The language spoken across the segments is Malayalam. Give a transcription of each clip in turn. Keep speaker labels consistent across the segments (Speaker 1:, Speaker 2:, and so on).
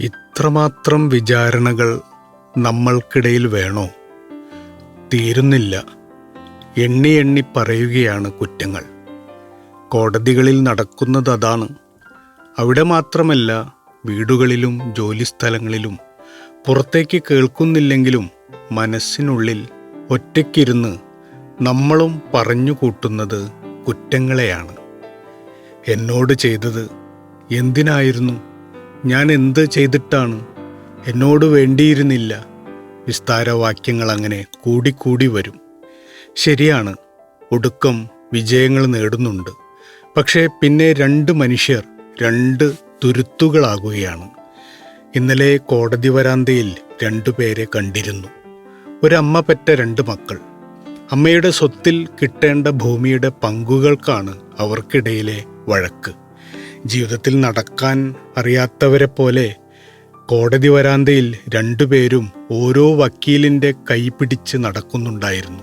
Speaker 1: ഇത്രമാത്രം വിചാരണകൾ നമ്മൾക്കിടയിൽ വേണോ? തീരുന്നില്ല. എണ്ണി എണ്ണി പറയുകയാണ് കുറ്റങ്ങൾ. കോടതികളിൽ നടക്കുന്നത് അതാണ്. അവിടെ മാത്രമല്ല വീടുകളിലും ജോലിസ്ഥലങ്ങളിലും പുറത്തേക്ക് കേൾക്കുന്നില്ലെങ്കിലും മനസ്സിനുള്ളിൽ ഒറ്റയ്ക്കിരുന്ന് നമ്മളും പറഞ്ഞു കൂട്ടുന്നത് കുറ്റങ്ങളെയാണ്. എന്നോട് ചെയ്തത് എന്തിനായിരുന്നു? ഞാൻ എന്ത് ചെയ്തിട്ടാണ്? എന്നോട് വേണ്ടിയിരുന്നില്ല. വിസ്താരവാക്യങ്ങൾ അങ്ങനെ കൂടിക്കൂടി വരും. ശരിയാണ് ഒടുക്കം വിജയങ്ങൾ നേടുന്നുണ്ട്. പക്ഷേ പിന്നെ രണ്ട് മനുഷ്യർ രണ്ട് തുരുത്തുകളാകുകയാണ്. ഇന്നലെ കോടതി വരാന്തയിൽ രണ്ടു പേരെ കണ്ടിരുന്നു. ഒരമ്മ പെറ്റ രണ്ട് മക്കൾ. അമ്മയുടെ സ്വത്തിൽ കിട്ടേണ്ട ഭൂമിയുടെ പങ്കുകൾക്കാണ് അവർക്കിടയിലെ വഴക്ക്. ജീവിതത്തിൽ നടക്കാൻ അറിയാത്തവരെ പോലെ കോടതി വരാന്തയിൽ രണ്ടുപേരും ഓരോ വക്കീലിന്റെ കൈ പിടിച്ച് നടക്കുന്നുണ്ടായിരുന്നു.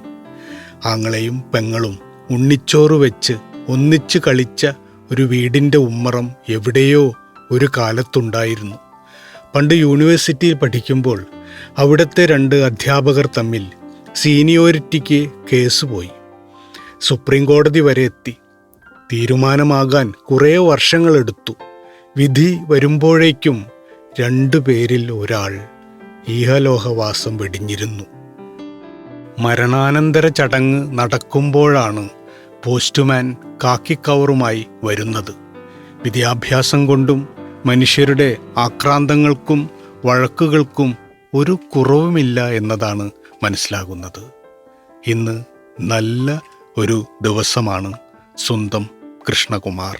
Speaker 1: ആങ്ങളെയും പെങ്ങളും ഉണ്ണിച്ചോറ് വെച്ച് ഒന്നിച്ച് കളിച്ച ഒരു വീടിന്റെ ഉമ്മറം എവിടെയോ ഒരു കാലത്തുണ്ടായിരുന്നു. പണ്ട് യൂണിവേഴ്സിറ്റിയിൽ പഠിക്കുമ്പോൾ അവിടുത്തെ രണ്ട് അധ്യാപകർ തമ്മിൽ സീനിയോരിറ്റിക്ക് കേസ് പോയി. സുപ്രീം കോടതി വരെ എത്തി. തീരുമാനമാകാൻ കുറേ വർഷങ്ങളെടുത്തു. വിധി വരുമ്പോഴേക്കും രണ്ടു പേരിൽ ഒരാൾ ഈഹലോഹവാസം വെടിഞ്ഞിരുന്നു. മരണാനന്തര ചടങ്ങ് നടക്കുമ്പോഴാണ് പോസ്റ്റ്മാൻ കാക്കിക്കവറുമായി വരുന്നത്. വിദ്യാഭ്യാസം കൊണ്ടും മനുഷ്യരുടെ ആക്രാന്തങ്ങൾക്കും വഴക്കുകൾക്കും ഒരു കുറവുമില്ല എന്നതാണ് മനസ്സിലാകുന്നത്. ഇന്ന് നല്ല ഒരു ദിവസമാണ് സ്വന്തം കൃഷ്ണകുമാർ.